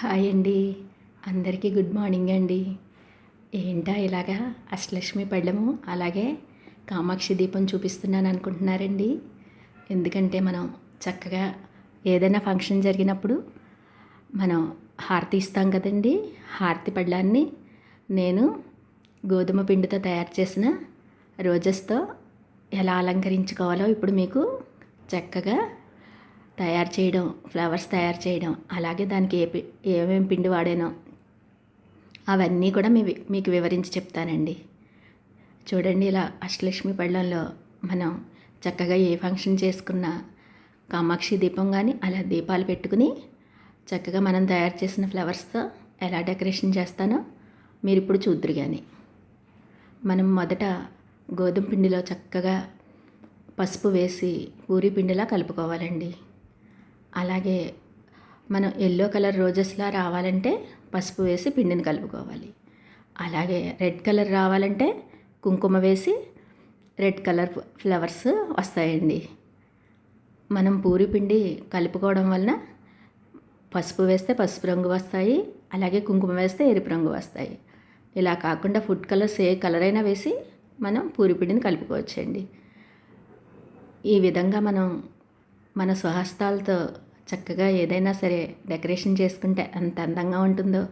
Hi అండి. అందరికీ good morning అండి. ఏంటా ఇలాగా అష్టలక్ష్మి పళ్ళము అలాగే కామాక్షి దీపం చూపిస్తున్నాను అనుకుంటున్నారండి. ఎందుకంటే మనం చక్కగా ఏదైనా ఫంక్షన్ జరిగినప్పుడు మనం హారతి ఇస్తాం కదండి. హారతి పళ్ళాన్ని నేను గోధుమ పిండితో తయారు చేసిన రోజెస్తో ఎలా అలంకరించుకోవాలో ఇప్పుడు మీకు చక్కగా తయారు చేయడం ఫ్లవర్స్ తయారు చేయడం అలాగే దానికి ఏ పి ఏమేమి పిండి వాడానో అవన్నీ కూడా మీ మీకు వివరించి చెప్తానండి. చూడండి ఇలా అష్టలక్ష్మి పళ్ళంలో మనం చక్కగా ఏ ఫంక్షన్ చేసుకున్నా కామాక్షి దీపం కానీ అలా దీపాలు పెట్టుకుని చక్కగా మనం తయారు చేసిన ఫ్లవర్స్తో ఎలా డెకరేషన్ చేస్తానో మీరు ఇప్పుడు చూద్దరు కానీ మనం మొదట గోధుమ పిండిలో చక్కగా పసుపు వేసి పూరి పిండిలా కలుపుకోవాలండి. అలాగే మనం ఎల్లో కలర్ రోజెస్లా రావాలంటే పసుపు వేసి పిండిని కలుపుకోవాలి. అలాగే రెడ్ కలర్ రావాలంటే కుంకుమ వేసి రెడ్ కలర్ ఫ్లవర్స్ వస్తాయండి. మనం పూరి పిండి కలుపుకోవడం వలన పసుపు వేస్తే పసుపు రంగు వస్తాయి అలాగే కుంకుమ వేస్తే ఎరుపు రంగు వస్తాయి. ఇలా కాకుండా ఫుడ్ కలర్స్ ఏ కలర్ అయినా వేసి మనం పూరి పిండిని కలుపుకోవచ్చండి. ఈ విధంగా మనం మన స్వహస్తాలతో చక్కగా ఏదైనా సరే డెకరేషన్ చేసుకుంటే ఎంత అందంగా ఉంటుందో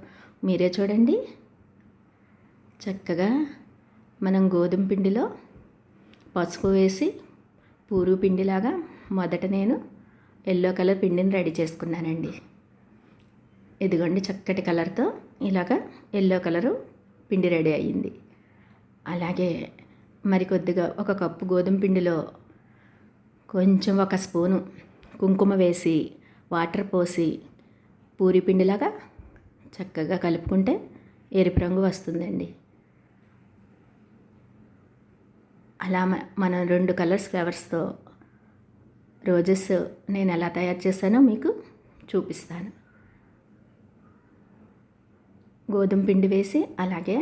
మీరే చూడండి. చక్కగా మనం గోధుమ పిండిలో పసుపు వేసి పూరు పిండిలాగా మొదట నేను ఎల్లో కలర్ పిండిని రెడీ చేసుకున్నానండి. ఇదిగోండి చక్కటి కలర్తో ఇలాగా ఎల్లో కలరు పిండి రెడీ అయ్యింది. అలాగే మరి కొద్దిగా ఒక కప్పు గోధుమ పిండిలో కొంచెం ఒక స్పూను కుంకుమ వేసి వాటర్ పోసి పూరి పిండిలాగా చక్కగా కలుపుకుంటే ఎరుపు రంగు వస్తుందండి. అలా మనం రెండు కలర్స్ ఫ్లవర్స్తో రోజెస్ నేను ఎలా తయారు చేశానో మీకు చూపిస్తాను. గోధుమ పిండి వేసి అలాగే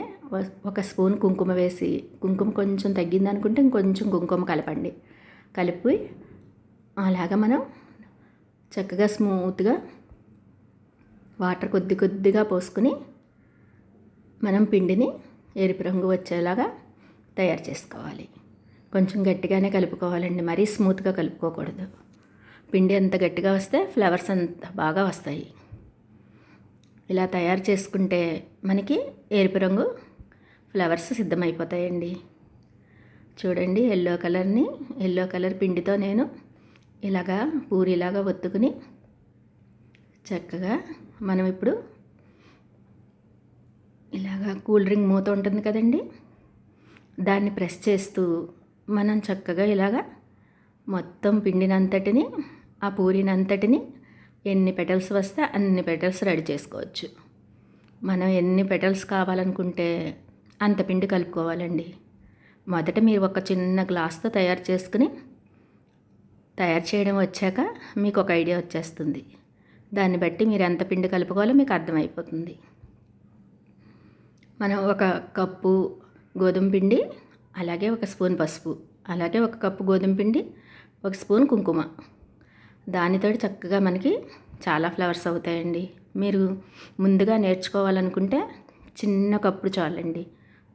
ఒక స్పూన్ కుంకుమ వేసి కుంకుమ కొంచెం తగ్గిందనుకుంటే ఇంకొంచెం కుంకుమ కలపండి. కలిపి అలాగా మనం చక్కగా స్మూత్గా వాటర్ కొద్ది కొద్దిగా పోసుకుని మనం పిండిని ఎరుపు రంగు వచ్చేలాగా తయారు చేసుకోవాలి. కొంచెం గట్టిగానే కలుపుకోవాలండి. మరీ స్మూత్గా కలుపుకోకూడదు. పిండి ఎంత గట్టిగా వస్తే ఫ్లవర్స్ అంత బాగా వస్తాయి. ఇలా తయారు చేసుకుంటే మనకి ఎరుపు రంగు ఫ్లవర్స్ సిద్ధమైపోతాయండి. చూడండి ఎల్లో కలర్ని ఎల్లో కలర్ పిండితో నేను ఇలాగా పూరిలాగా ఒత్తుకుని చక్కగా మనం ఇప్పుడు ఇలాగా కూల్ డ్రింక్ మూత ఉంటుంది కదండి దాన్ని ప్రెస్ చేస్తూ మనం చక్కగా ఇలాగా మొత్తం పిండినంతటిని ఆ పూరినంతటిని ఎన్ని పెటల్స్ వస్తే అన్ని పెటల్స్ రెడీ చేసుకోవచ్చు. మనం ఎన్ని పెటల్స్ కావాలనుకుంటే అంత పిండి కలుపుకోవాలండి. మొదట మీరు ఒక చిన్న గ్లాస్తో తయారు చేసుకుని తయారు చేయడం వచ్చాక మీకు ఒక ఐడియా వచ్చేస్తుంది. దాన్ని బట్టి మీరు ఎంత పిండి కలుపుకోవాలో మీకు అర్థమైపోతుంది. మనం ఒక కప్పు గోధుమ పిండి అలాగే ఒక స్పూన్ పసుపు అలాగే ఒక కప్పు గోధుమ పిండి ఒక స్పూన్ కుంకుమ. దానితో చక్కగా మనకి చాలా ఫ్లవర్స్ అవుతాయండి. మీరు ముందుగా నేర్చుకోవాలనుకుంటే చిన్న కప్పుడు చాలండి.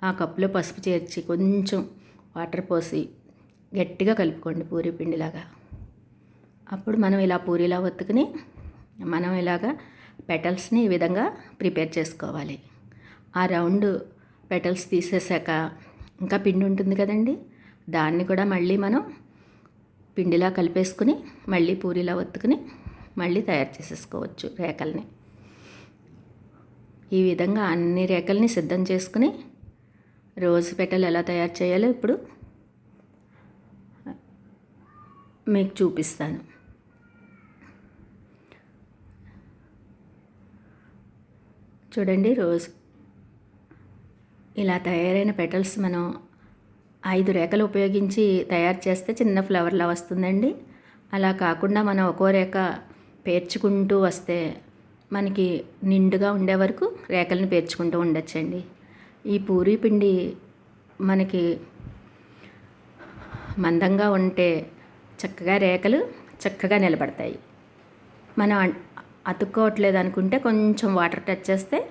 ఆ కప్పులో పసుపు చేర్చి కొంచెం వాటర్ పోసి గట్టిగా కలుపుకోండి పూరి పిండిలాగా. అప్పుడు మనం ఇలా పూరిలా ఒత్తుకుని మనం ఇలాగా పెటల్స్ని ఈ విధంగా ప్రిపేర్ చేసుకోవాలి. ఆ రౌండ్ పెటల్స్ తీసేసాక ఇంకా పిండి ఉంటుంది కదండి దాన్ని కూడా మళ్ళీ మనం పిండిలా కలిపేసుకుని మళ్ళీ పూరిలా ఒత్తుకుని మళ్ళీ తయారు చేసేసుకోవచ్చు రేకల్ని. ఈ విధంగా అన్ని రేకల్ని సిద్ధం చేసుకుని రోజు పెటల్ ఎలా తయారు చేయాలో ఇప్పుడు మీకు చూపిస్తాను. చూడండి రోజు ఇలా తయారైన పెటల్స్ మనం ఐదు రేఖలు ఉపయోగించి తయారు చేస్తే చిన్న ఫ్లవర్లా వస్తుందండి. అలా కాకుండా మనం ఒక్కో రేఖ పేర్చుకుంటూ వస్తే మనకి నిండుగా ఉండే వరకు రేఖలను పేర్చుకుంటూ ఉండొచ్చండి. ఈ పూరీ పిండి మనకి మందంగా ఉంటే చక్కగా రేఖలు చక్కగా నిలబడతాయి. మనం అతుక్కోవట్లేదు అనుకుంటే కొంచెం వాటర్ టచ్ చేస్తే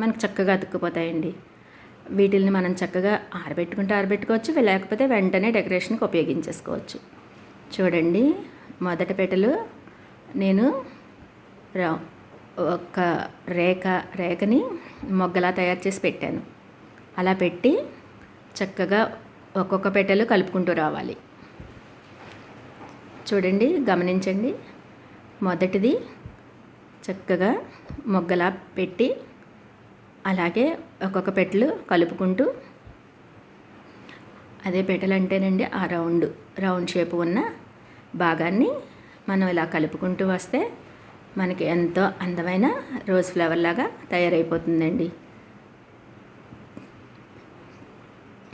మనకు చక్కగా అతుక్కుపోతాయండి. వీటిల్ని మనం చక్కగా ఆరబెట్టుకుంటే ఆరబెట్టుకోవచ్చు లేకపోతే వెంటనే డెకరేషన్కి ఉపయోగించేసుకోవచ్చు. చూడండి మొదటి పెట్టెలు నేను రా- ఒక రేఖ రేఖని మొగ్గలా తయారు చేసి పెట్టాను. అలా పెట్టి చక్కగా ఒక్కొక్క పెట్టెలు కలుపుకుంటూ రావాలి. చూడండి గమనించండి. మొదటిది చక్కగా మొగ్గలా పెట్టి అలాగే ఒక్కొక్క పెట్టెలు కలుపుకుంటూ అదే పెట్టెలు అంటేనండి ఆ రౌండ్ రౌండ్ షేప్ ఉన్న భాగాన్ని మనం ఇలా కలుపుకుంటూ వస్తే మనకి ఎంతో అందమైన రోజ్ ఫ్లవర్ లాగా తయారైపోతుందండి.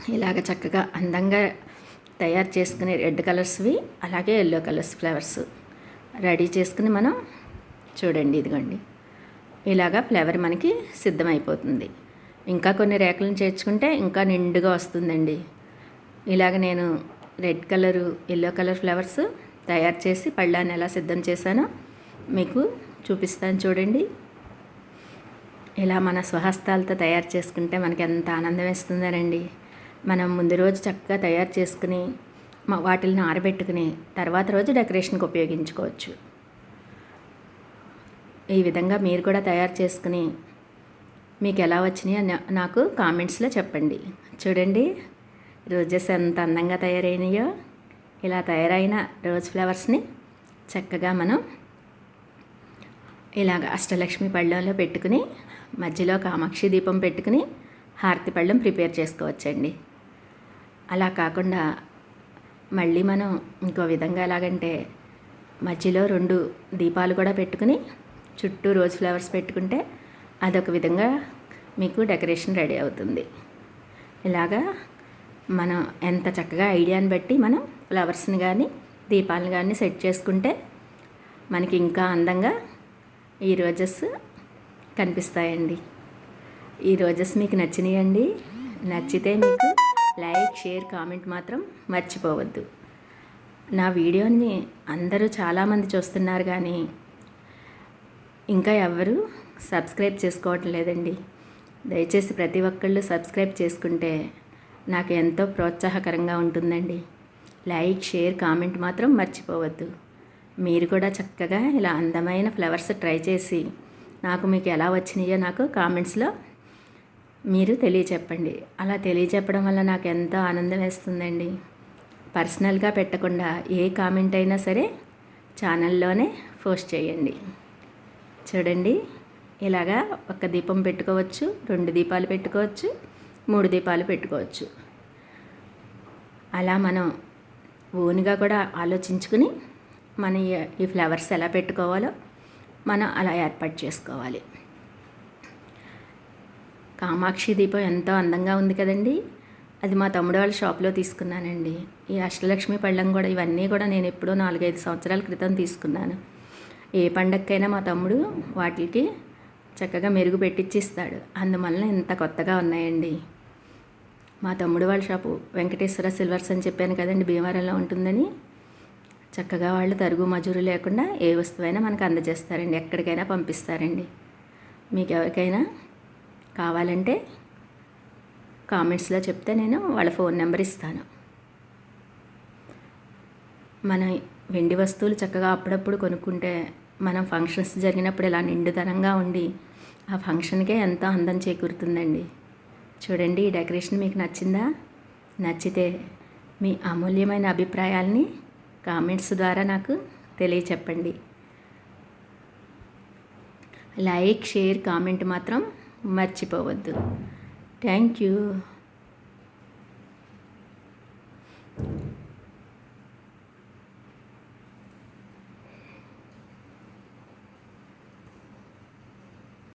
ఇలాగ చక్కగా అందంగా తయారు చేసుకునే రెడ్ కలర్స్వి అలాగే ఎల్లో కలర్స్ ఫ్లవర్స్ రెడీ చేసుకుని మనం చూడండి ఇదిగోండి. ఇలాగా ఫ్లేవర్ మనకి సిద్ధమైపోతుంది. ఇంకా కొన్ని రేఖలను చేర్చుకుంటే ఇంకా నిండుగా వస్తుందండి. ఇలాగ నేను red colour yellow colour flowers తయారు చేసి పళ్ళాన్ని ఎలా సిద్ధం చేశానో మీకు చూపిస్తాను చూడండి. ఇలా మన స్వహస్తాలతో తయారు చేసుకుంటే మనకి ఎంత ఆనందం ఇస్తుందనండి మనం ముందు రోజు చక్కగా తయారు చేసుకుని వాటిని ఆరబెట్టుకుని తర్వాత రోజు డెకరేషన్కి ఉపయోగించుకోవచ్చు. ఈ విధంగా మీరు కూడా తయారు చేసుకుని మీకు ఎలా వచ్చినాయో నా- నాకు కామెంట్స్లో చెప్పండి. చూడండి రోజెస్ ఎంత అందంగా తయారైనాయో ఇలా తయారైన రోజ్ ఫ్లవర్స్ని చక్కగా మనం ఇలాగ అష్టలక్ష్మి పళ్ళంలో పెట్టుకుని మధ్యలో కామాక్షి దీపం పెట్టుకుని హారతి పళ్ళెం ప్రిపేర్ చేసుకోవచ్చండి. అలా కాకుండా మళ్ళీ మనం ఇంకో విధంగా ఎలాగంటే మధ్యలో రెండు దీపాలు కూడా పెట్టుకుని చుట్టూ రోజ్ ఫ్లవర్స్ పెట్టుకుంటే అదొక విధంగా మీకు డెకరేషన్ రెడీ అవుతుంది. ఇలాగా మనం ఎంత చక్కగా ఐడియాని బట్టి మనం ఫ్లవర్స్ని కానీ దీపాలను కానీ సెట్ చేసుకుంటే మనకి ఇంకా అందంగా ఈ రోజెస్ కనిపిస్తాయండి. ఈ రోజెస్ మీకు నచ్చినాయండి. నచ్చితే మీకు లైక్ షేర్ కామెంట్ మాత్రం మర్చిపోవద్దు. నా వీడియోని అందరూ చాలామంది చూస్తున్నారు కానీ ఇంకా ఎవరు సబ్స్క్రైబ్ చేసుకోవటం లేదండి. దయచేసి ప్రతి ఒక్కళ్ళు సబ్స్క్రైబ్ చేసుకుంటే నాకు ఎంతో ప్రోత్సాహకరంగా ఉంటుందండి. లైక్ షేర్ కామెంట్ మాత్రం మర్చిపోవద్దు. మీరు కూడా చక్కగా ఇలా అందమైన ఫ్లవర్స్ ట్రై చేసి నాకు మీకు ఎలా వచ్చినాయో నాకు కామెంట్స్లో మీరు తెలియచెప్పండి. అలా తెలియచెప్పడం వల్ల నాకు ఎంతో ఆనందం వేస్తుందండి. పర్సనల్గా పెట్టకుండా ఏ కామెంట్ అయినా సరే ఛానల్లోనే పోస్ట్ చేయండి. చూడండి ఇలాగా ఒక దీపం పెట్టుకోవచ్చు రెండు దీపాలు పెట్టుకోవచ్చు మూడు దీపాలు పెట్టుకోవచ్చు. అలా మనం ఓన్గా కూడా ఆలోచించుకుని మన ఈ- ఈ ఫ్లవర్స్ ఎలా పెట్టుకోవాలో మనం అలా ఏర్పాటు చేసుకోవాలి. కామాక్షి దీపం ఎంతో అందంగా ఉంది కదండి. అది మా తమ్ముడు వాళ్ళ షాప్లో తీసుకున్నానండి. ఈ అష్టలక్ష్మి పళ్ళం కూడా ఇవన్నీ కూడా నేను ఎప్పుడో నాలుగైదు సంవత్సరాల క్రితం తీసుకున్నాను. ఏ పండక్కైనా మా తమ్ముడు వాటికి చక్కగా మెరుగు పెట్టించి ఇస్తాడు అందువలన ఇంత కొత్తగా ఉన్నాయండి. మా తమ్ముడు వాళ్ళ షాపు వెంకటేశ్వర సిల్వర్స్ అని చెప్పాను కదండి భీమవరంలో ఉంటుందని. చక్కగా వాళ్ళు తరుగు మజూరు లేకుండా ఏ వస్తువైనా మనకు అందజేస్తారండి. ఎక్కడికైనా పంపిస్తారండి. మీకు ఎవరికైనా కావాలంటే కామెంట్స్లో చెప్తే నేను వాళ్ళ ఫోన్ నెంబర్ ఇస్తాను. మన వెండి వస్తువులు చక్కగా అప్పుడప్పుడు కొనుక్కుంటే మనం ఫంక్షన్స్ జరిగినప్పుడు ఇలా నిండుదనంగా ఉండి ఆ ఫంక్షన్కే ఎంతో అందం చేకూరుతుందండి. చూడండి ఈ డెకరేషన్ మీకు నచ్చిందా? నచ్చితే మీ అమూల్యమైన అభిప్రాయాల్ని కామెంట్స్ ద్వారా నాకు తెలియచెప్పండి. లైక్ షేర్ కామెంట్ మాత్రం మర్చిపోవద్దు. Thank you.